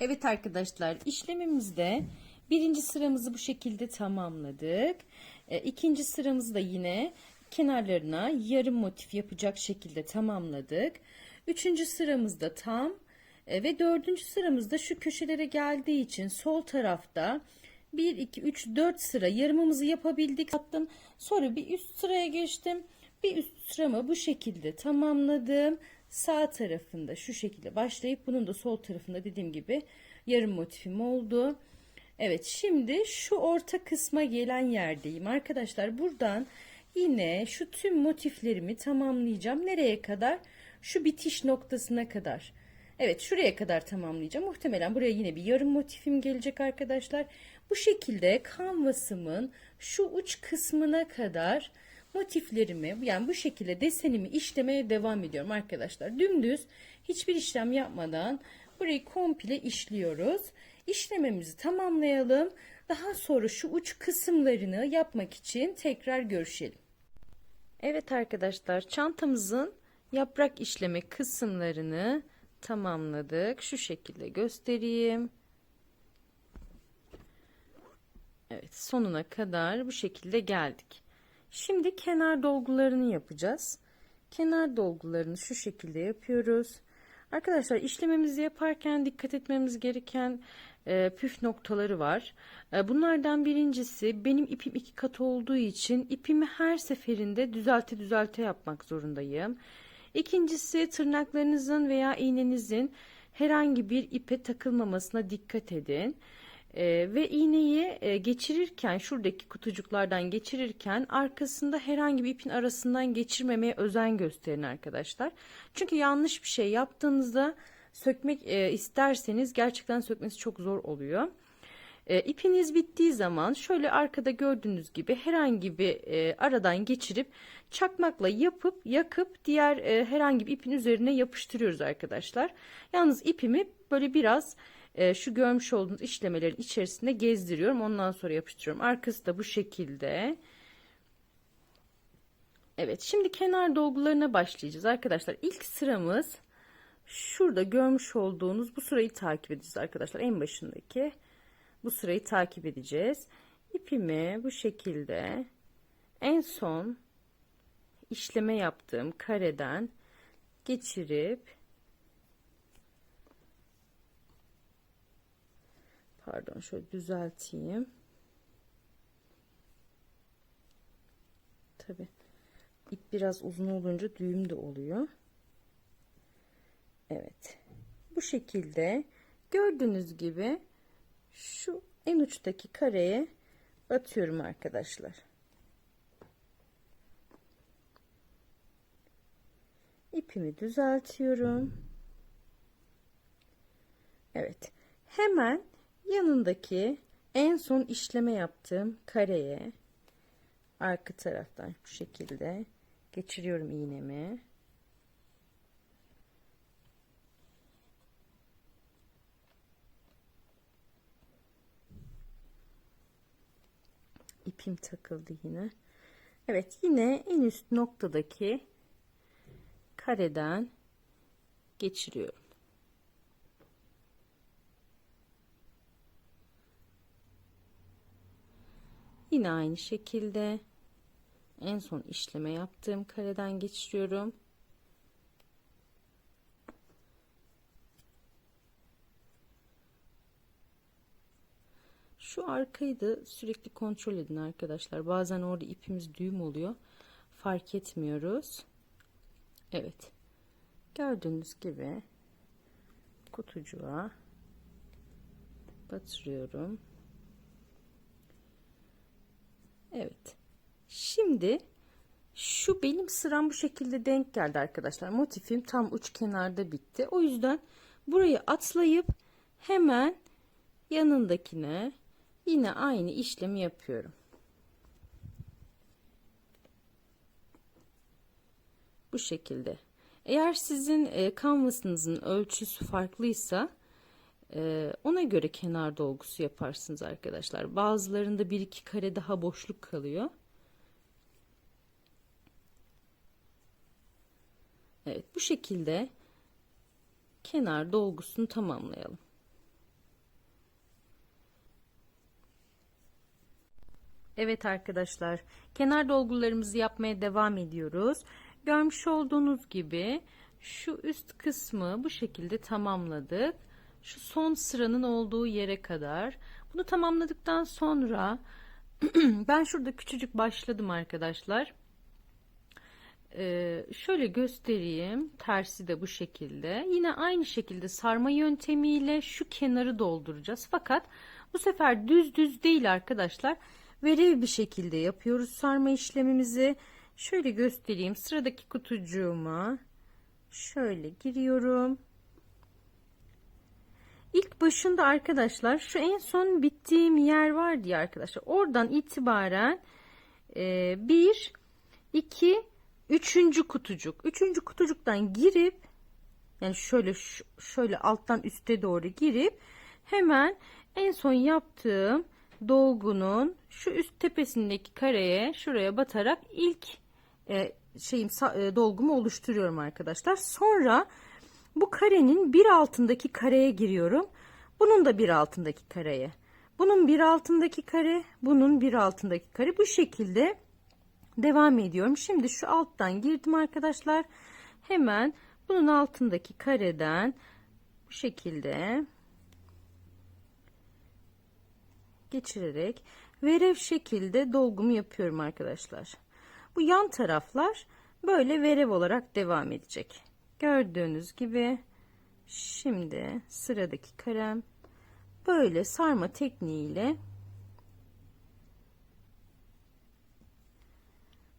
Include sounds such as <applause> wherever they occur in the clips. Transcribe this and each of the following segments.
Evet arkadaşlar işlemimizde birinci sıramızı bu şekilde tamamladık. E, ikinci sıramızı da yine kenarlarına yarım motif yapacak şekilde tamamladık. Üçüncü sıramızda tam e, ve dördüncü sıramızda şu köşelere geldiği için sol tarafta 1, 2, 3, 4 sıra yarımımızı yapabildik. Attım. Sonra bir üst sıraya geçtim. Bir üst sıramı bu şekilde tamamladım. Sağ tarafında şu şekilde başlayıp bunun da sol tarafında dediğim gibi yarım motifim oldu. Evet şimdi şu orta kısma gelen yerdeyim. Arkadaşlar buradan yine şu tüm motiflerimi tamamlayacağım. Nereye kadar? Şu bitiş noktasına kadar. Evet şuraya kadar tamamlayacağım. Muhtemelen buraya yine bir yarım motifim gelecek arkadaşlar. Bu şekilde kanvasımın şu uç kısmına kadar motiflerimi yani bu şekilde desenimi işlemeye devam ediyorum arkadaşlar. Dümdüz hiçbir işlem yapmadan burayı komple işliyoruz. İşlememizi tamamlayalım. Daha sonra şu uç kısımlarını yapmak için tekrar görüşelim. Evet arkadaşlar çantamızın yaprak işleme kısımlarını tamamladık. Şu şekilde göstereyim. Evet sonuna kadar bu şekilde geldik. Şimdi kenar dolgularını yapacağız. Kenar dolgularını şu şekilde yapıyoruz. Arkadaşlar işlememizi yaparken dikkat etmemiz gereken e, püf noktaları var. E, bunlardan birincisi benim ipim iki kat olduğu için ipimi her seferinde düzelte düzelte yapmak zorundayım. İkincisi tırnaklarınızın veya iğnenizin herhangi bir ipe takılmamasına dikkat edin. Ee, ve iğneyi e, geçirirken şuradaki kutucuklardan geçirirken arkasında herhangi bir ipin arasından geçirmemeye özen gösterin arkadaşlar. Çünkü yanlış bir şey yaptığınızda sökmek e, isterseniz gerçekten sökmesi çok zor oluyor. E, ipiniz bittiği zaman şöyle arkada gördüğünüz gibi herhangi bir e, aradan geçirip çakmakla yapıp yakıp diğer e, herhangi bir ipin üzerine yapıştırıyoruz arkadaşlar. Yalnız ipimi böyle biraz e, şu görmüş olduğunuz işlemelerin içerisinde gezdiriyorum. Ondan sonra yapıştırıyorum. Arkası da bu şekilde. Evet şimdi kenar dolgularına başlayacağız arkadaşlar. İlk sıramız şurada görmüş olduğunuz bu sırayı takip edeceğiz arkadaşlar. En başındaki bu sırayı takip edeceğiz. İpimi bu şekilde en son işleme yaptığım kareden geçirip pardon şöyle düzelteyim. Tabi ip biraz uzun olunca düğüm de oluyor. Evet. Bu şekilde gördüğünüz gibi şu en uçtaki kareye batıyorum arkadaşlar. İpimi düzeltiyorum. Evet. Hemen yanındaki en son işleme yaptığım kareye arka taraftan bu şekilde geçiriyorum iğnemi. ipim takıldı yine. Evet yine en üst noktadaki kareden geçiriyorum. Yine aynı şekilde en son işleme yaptığım kareden geçiriyorum. Şu arkayı da sürekli kontrol edin arkadaşlar. Bazen orada ipimiz düğüm oluyor. Fark etmiyoruz. Evet. Gördüğünüz gibi kutucuğa batırıyorum. Evet. Şimdi şu benim sıram bu şekilde denk geldi arkadaşlar. Motifim tam uç kenarda bitti. O yüzden burayı atlayıp hemen yanındakine Yine aynı işlemi yapıyorum. Bu şekilde. Eğer sizin e, kanvasınızın ölçüsü farklıysa ee, ona göre kenar dolgusu yaparsınız arkadaşlar. Bazılarında bir iki kare daha boşluk kalıyor. Evet bu şekilde kenar dolgusunu tamamlayalım. Evet arkadaşlar kenar dolgularımızı yapmaya devam ediyoruz. Görmüş olduğunuz gibi şu üst kısmı bu şekilde tamamladık. Şu son sıranın olduğu yere kadar. Bunu tamamladıktan sonra <clears throat> ben şurada küçücük başladım arkadaşlar. Ee, şöyle göstereyim. Tersi de bu şekilde. Yine aynı şekilde sarma yöntemiyle şu kenarı dolduracağız. Fakat bu sefer düz düz değil arkadaşlar. Verev bir şekilde yapıyoruz sarma işlemimizi. Şöyle göstereyim. Sıradaki kutucuğuma şöyle giriyorum. İlk başında arkadaşlar şu en son bittiğim yer var diye arkadaşlar. Oradan itibaren e, bir, iki, üçüncü kutucuk. Üçüncü kutucuktan girip yani şöyle şöyle alttan üste doğru girip hemen en son yaptığım dolgunun şu üst tepesindeki kareye şuraya batarak ilk e, şeyim e, dolgumu oluşturuyorum arkadaşlar. Sonra bu karenin bir altındaki kareye giriyorum. Bunun da bir altındaki kareye. Bunun bir altındaki kare, bunun bir altındaki kare. Bu şekilde devam ediyorum. Şimdi şu alttan girdim arkadaşlar. Hemen bunun altındaki kareden bu şekilde geçirerek verev şekilde dolgumu yapıyorum arkadaşlar. Bu yan taraflar böyle verev olarak devam edecek. Gördüğünüz gibi şimdi sıradaki karem böyle sarma tekniğiyle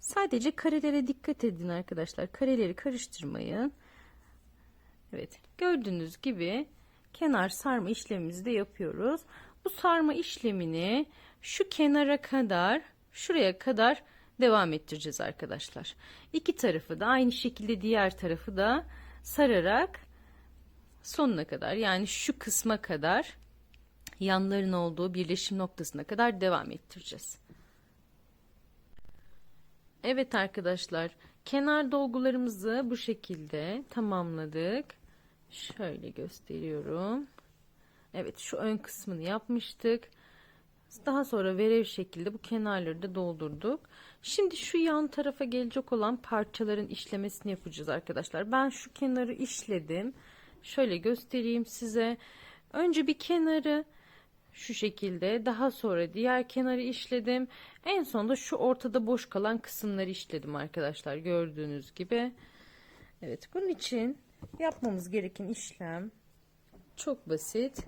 sadece karelere dikkat edin arkadaşlar. Kareleri karıştırmayın. Evet gördüğünüz gibi kenar sarma işlemimizi de yapıyoruz. Bu sarma işlemini şu kenara kadar şuraya kadar devam ettireceğiz arkadaşlar. İki tarafı da aynı şekilde diğer tarafı da sararak sonuna kadar yani şu kısma kadar yanların olduğu birleşim noktasına kadar devam ettireceğiz. Evet arkadaşlar kenar dolgularımızı bu şekilde tamamladık. Şöyle gösteriyorum. Evet şu ön kısmını yapmıştık. Daha sonra verev şekilde bu kenarları da doldurduk. Şimdi şu yan tarafa gelecek olan parçaların işlemesini yapacağız arkadaşlar. Ben şu kenarı işledim. Şöyle göstereyim size. Önce bir kenarı şu şekilde daha sonra diğer kenarı işledim. En sonunda şu ortada boş kalan kısımları işledim arkadaşlar gördüğünüz gibi. Evet bunun için yapmamız gereken işlem çok basit.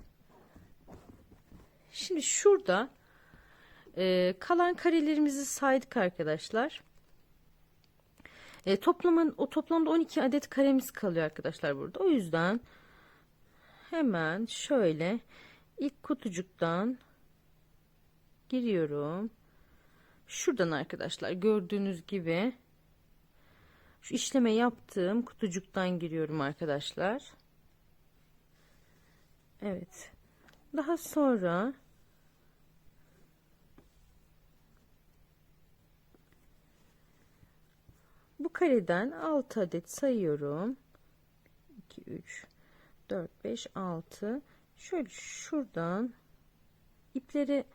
Şimdi şurada e, kalan karelerimizi saydık arkadaşlar. E, toplamın o toplamda 12 adet karemiz kalıyor arkadaşlar burada. O yüzden hemen şöyle ilk kutucuktan giriyorum. Şuradan arkadaşlar gördüğünüz gibi şu işleme yaptığım kutucuktan giriyorum arkadaşlar. Evet. Daha sonra bu kareden 6 adet sayıyorum. 2 3 4 5 6 şöyle şuradan ipleri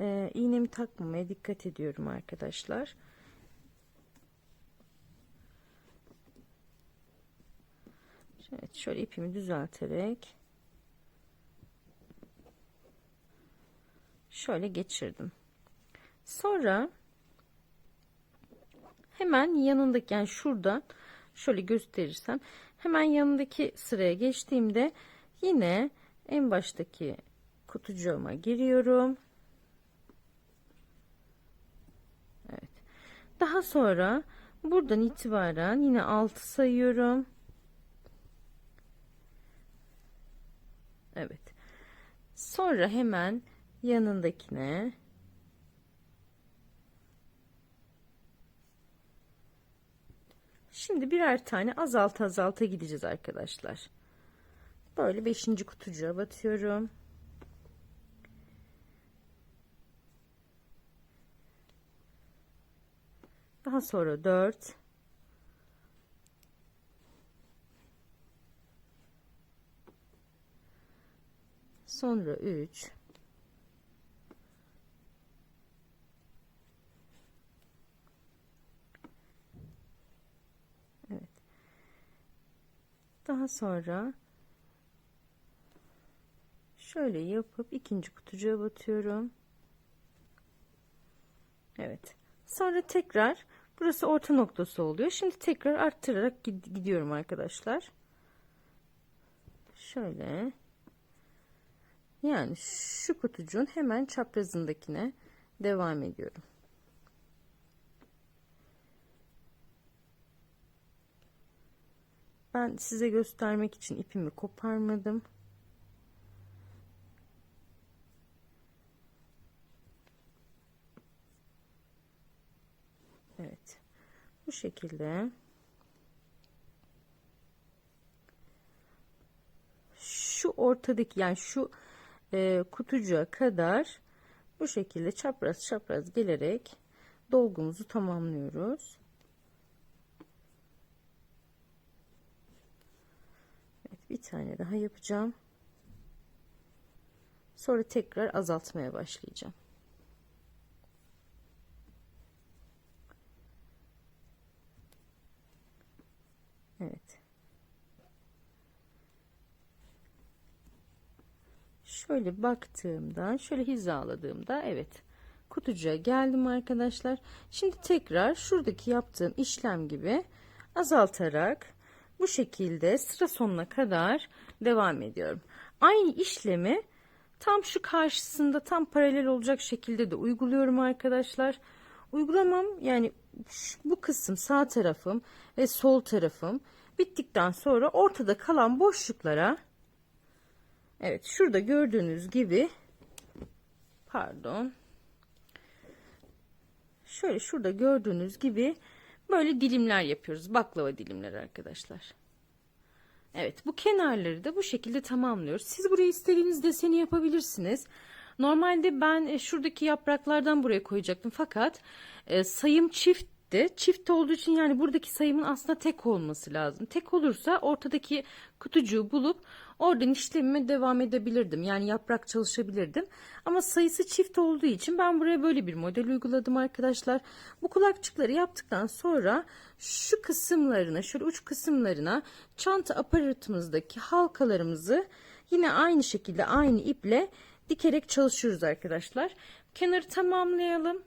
e, iğnemi takmamaya dikkat ediyorum arkadaşlar. Evet şöyle ipimi düzelterek şöyle geçirdim. Sonra hemen yanındaki yani şuradan şöyle gösterirsem hemen yanındaki sıraya geçtiğimde yine en baştaki kutucuğuma giriyorum. Evet. Daha sonra buradan itibaren yine 6 sayıyorum. Evet. Sonra hemen yanındakine Şimdi birer tane azalta azalta gideceğiz arkadaşlar. Böyle beşinci kutucuğa batıyorum. Daha sonra dört. Sonra üç. Daha sonra şöyle yapıp ikinci kutucuğa batıyorum. Evet. Sonra tekrar burası orta noktası oluyor. Şimdi tekrar arttırarak gid- gidiyorum arkadaşlar. Şöyle. Yani şu kutucuğun hemen çaprazındakine devam ediyorum. Ben size göstermek için ipimi koparmadım. Evet. Bu şekilde şu ortadaki yani şu e, kutucuğa kadar bu şekilde çapraz çapraz gelerek dolgumuzu tamamlıyoruz. Bir tane daha yapacağım. Sonra tekrar azaltmaya başlayacağım. Evet. Şöyle baktığımda, şöyle hizaladığımda evet kutucuğa geldim arkadaşlar. Şimdi tekrar şuradaki yaptığım işlem gibi azaltarak bu şekilde sıra sonuna kadar devam ediyorum. Aynı işlemi tam şu karşısında tam paralel olacak şekilde de uyguluyorum arkadaşlar. Uygulamam yani şu- bu kısım sağ tarafım ve sol tarafım bittikten sonra ortada kalan boşluklara Evet şurada gördüğünüz gibi pardon şöyle şurada gördüğünüz gibi böyle dilimler yapıyoruz. Baklava dilimleri arkadaşlar. Evet bu kenarları da bu şekilde tamamlıyoruz. Siz buraya istediğiniz deseni yapabilirsiniz. Normalde ben e, şuradaki yapraklardan buraya koyacaktım. Fakat e, sayım çiftti. Çift olduğu için yani buradaki sayımın aslında tek olması lazım. Tek olursa ortadaki kutucuğu bulup oradan işlemime devam edebilirdim. Yani yaprak çalışabilirdim. Ama sayısı çift olduğu için ben buraya böyle bir model uyguladım arkadaşlar. Bu kulakçıkları yaptıktan sonra şu kısımlarına şöyle uç kısımlarına çanta aparatımızdaki halkalarımızı yine aynı şekilde aynı iple dikerek çalışıyoruz arkadaşlar. Kenarı tamamlayalım.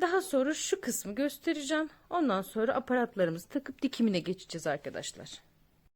Daha sonra şu kısmı göstereceğim. Ondan sonra aparatlarımızı takıp dikimine geçeceğiz arkadaşlar